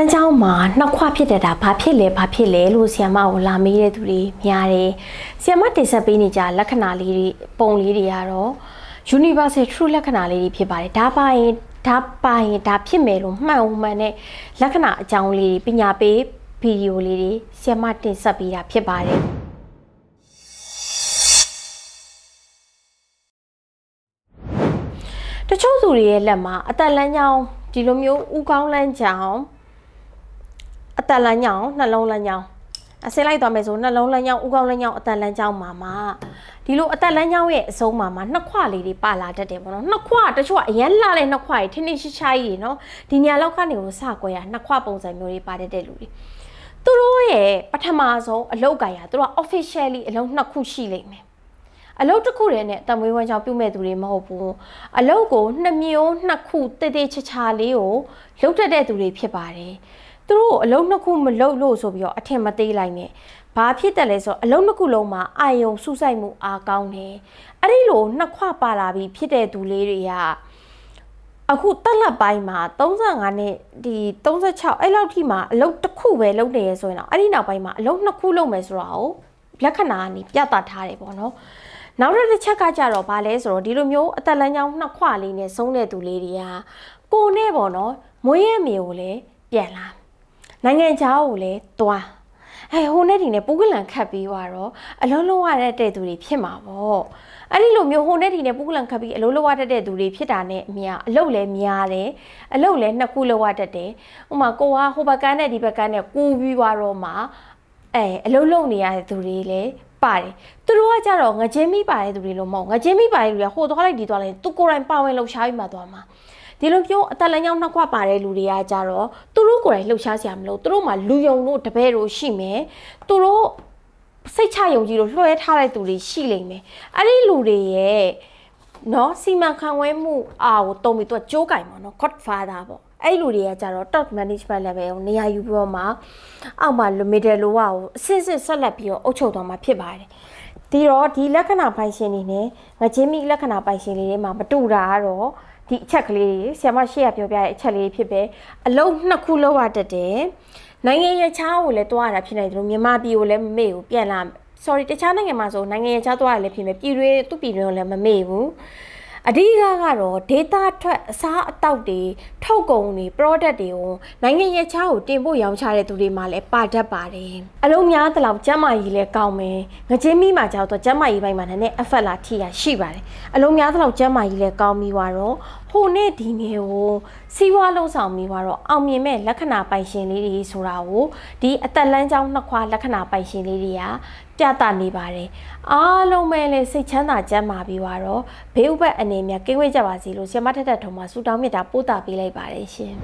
န်းเจ้าမှာနှစ်ခွဖြစ်တဲ့တာဘာဖြစ်လဲဘာဖြစ်လဲလို့ဆီယမကိုလာမေးတဲ့သူတွေများတယ်ဆီယမတင်ဆက်ပေးနေကြလက္ခဏာလေးတွေပုံလေးတွေကတော့ universal true လက္ခဏာလေးတွေဖြစ်ပါတယ်ဒါပါရင်ဒါပါရင်ဒါဖြစ်မယ်လို့မှန်ဦးမှန်တဲ့လက္ခဏာအကြောင်းလေးတွေပညာပေးဗီဒီယိုလေးတွေဆီယမတင်ဆက်ပေးတာဖြစ်ပါတယ် တချို့သူတွေရဲ့လက်မှာအသက်လန်းကြောင်းဒီလိုမျိုးဥကောင်းလန်းကြောင်း အသက်လန်းကြောင်းနှလုံးလန်းကြောင်းအစင်းလိုက်သွားမယ်ဆိုနှလုံးလန်းကြောင်းဥကောင်းလန်းကြောင်းအသက်လန်းကြောင်းမှာမှာဒီလိုအသက်လန်းကြောင်းရဲ့အဆုံးမှာမှာနှစ်ခွလေးတွေပါလာတတ်တယ်ပေါ့နော်နှစ်ခွတချို့ကအရင်လာတဲ့နှစ်ခွတွေထင်းထင်းရှားရှားကြီးနော်ဒီညာလောက်ကနေကိုစကွဲရနှစ်ခွပုံစံမျိုးတွေပါတတ်တဲ့လူတွေသူတို့ရဲ့ပထမဆုံးအလုပ်ကရာသူတို့က officially အလုံးနှစ်ခုရှိလိမ့်မယ်အလုတ်တစ်ခုတည်းနဲ့တမွေးဝမ်းချောင်းပြုမဲ့သူတွေမဟုတ်ဘူးအလုတ်ကိုနှစ်မျိုးနှစ်ခုတည်တည်ချာချာလေးကိုလုတ်တတ်တဲ့သူတွေဖြစ်ပါတယ် သူတို့အလုတ်နှစ်ခုမလုတ်လို့ဆိုပြီးတော့အထင်မသေးလိုက်နဲ့ဘာဖြစ်တယ်လဲဆိုတော့အလုံးနှစ်ခုလုံးမှာအာယုံစုဆိုင်မှုအားကောင်းတယ်အဲ့ဒီလိုနှစ်ခွပါလာပြီးဖြစ်တဲ့သူလေးတွေကအခုတက်လက်ပိုင်းမှာ35နဲ့ဒီ36အဲ့လောက်ထိမှာအလုံးတစ်ခုပဲလုံးနေရဆိုရင်တော့အဲ့ဒီနောက်ပိုင်းမှာအလုံးနှစ်ခုလုံးမယ်ဆိုတော့လက္ခဏာကနေပြသထားတယ်ပေါ့နော်နောက်တစ်ချက်ကကြတော့ဗာလဲဆိုတော့ဒီလိုမျိုးအသက်လန်းကြောင်းနှစ်ခွလေးနဲ့ဆုံးတဲ့သူလေးတွေကကိုနဲ့ပေါ့နော်မွေးရမြေကိုလည်းပြန်လာ နိုင်ငံခြားကိုလည်းသွားဟဲ့ဟိုနဲ့ဒီနဲ့ပူကလန်ခတ်ပြီးသွားတော့အလုံးလုံးရတဲ့သူတွေဖြစ်မှာပေါ့အဲ့ဒီလိုမျိုးဟိုနဲ့ဒီနဲ့ပူကလန်ခတ်ပြီးအလုံးလုံးရတဲ့သူတွေဖြစ်တာနဲ့အမြအလုတ်လည်းများတယ်အလုတ်လည်းနှစ်ခုလောက်ရတတ်တယ်ဥပမာကိုကဟိုဘက်ကန်းနဲ့ဒီဘက်ကန်းနဲ့ကူပြီးသွားတော့မှအဲအလုံးလုံးနေရတဲ့သူတွေလည်းပါတယ်သူတို့ကကြတော့ငချင်းမိပါတဲ့သူတွေလို့မဟုတ်ငချင်းမိပါတဲ့လူတွေကဟိုသွားလိုက်ဒီသွားလိုက်သူကိုယ်တိုင်ပါဝင်လှုပ်ရှားပြီးမှသွားမှာ ဒီလိုမျိုးအသက်လန်းကြောင်းနှစ်ခွပါတဲ့လူတွေကကြတော့သူတို့ကိုယ်တိုင်လှုပ်ရှားစရာမလိုသူတို့မှလူယုံတို့တပည့်တို့ရှိမယ်သူတို့စိတ်ချယုံကြည်လို့လွှဲထားတဲ့သူတွေရှိလိမ့်မယ်အဲ့ဒီလူတွေရဲ့နော်စီမံခန့်ခွဲမှုအာကိုတုံးပြီးသူကကြိုးကင်ပေါ့နော် godfather ပေါ့အဲ့ဒီလူတွေကကြတော့ top management level ကိုနေရာယူပြီးတော့မှအောက်မှာ middle lower ကိုအစစ်စစ်ဆက်လက်ပြီးတော့အုပ်ချုပ်သွားမှာဖြစ်ပါတယ်ဒီတော့ဒီလက္ခဏာပိုင်ရှင်တွေနဲ့ငချင်းမိလက္ခဏာပိုင်ရှင်လေးတွေမှာမတူတာကတော့ ဒီအချက်ကလေးတွေဆရာမရှိရပြောပြတဲ့အချက်လေးဖြစ်ပဲအလုံးနှစ်ခုလောက်ရတတ်တယ်နိုင်ငံရခြားကိုလည်းတွားရတာဖြစ်နေတယ်လို့မြန်မာပြည်ကိုလည်းမမေ့ဘူးပြန်လာ sorry တခြားနိုင်ငံမှာဆိုနိုင်ငံရခြားတွားရလည်းဖြစ်မယ်ပြည်တွင်းသူ့ပြည်တွင်းကိုလည်းမမေ့ဘူးအဓိကကတော့ data ထွက်အစားအသောက်တွေထုတ်ကုန်တွေ product တွေကိုနိုင်ငံရခြားကိုတင်ပို့ရောင်းချတဲ့သူတွေမှလည်းပါတတ်ပါတယ်အလုံးများတလောက်ကျန်းမာရေးလည်းကောင်းမယ်ငချင်းမိမှာကြောက်တော့ကျန်းမာရေးပိုင်းမှာလည်း effect လာထိရရှိပါတယ်အလုံးများတလောက်ကျန်းမာရေးလည်းကောင်းပြီးတော့ ဟိုနဲ့ဒီနယ်ကိုစီးပွားလုံးဆောင်ပြီးတော့အောင်မြင်မဲ့လက္ခဏာပိုင်ရှင်လေးတွေဆိုတာကိုဒီအသက်လန်းကြောင်းနှစ်ခွာလက္ခဏာပိုင်ရှင်လေးတွေကပြသနေပါတယ်အားလုံးပဲလေစိတ်ချမ်းသာကျန်းမာပြီးတော့ဘေးဥပတ်အနေနဲ့ကိန်းဝေးကြပါစေလို့ဆရာမထက်ထက်ထုံမှာဆုတောင်းမေတ္တာပို့တာပေးလိုက်ပါတယ်ရှင်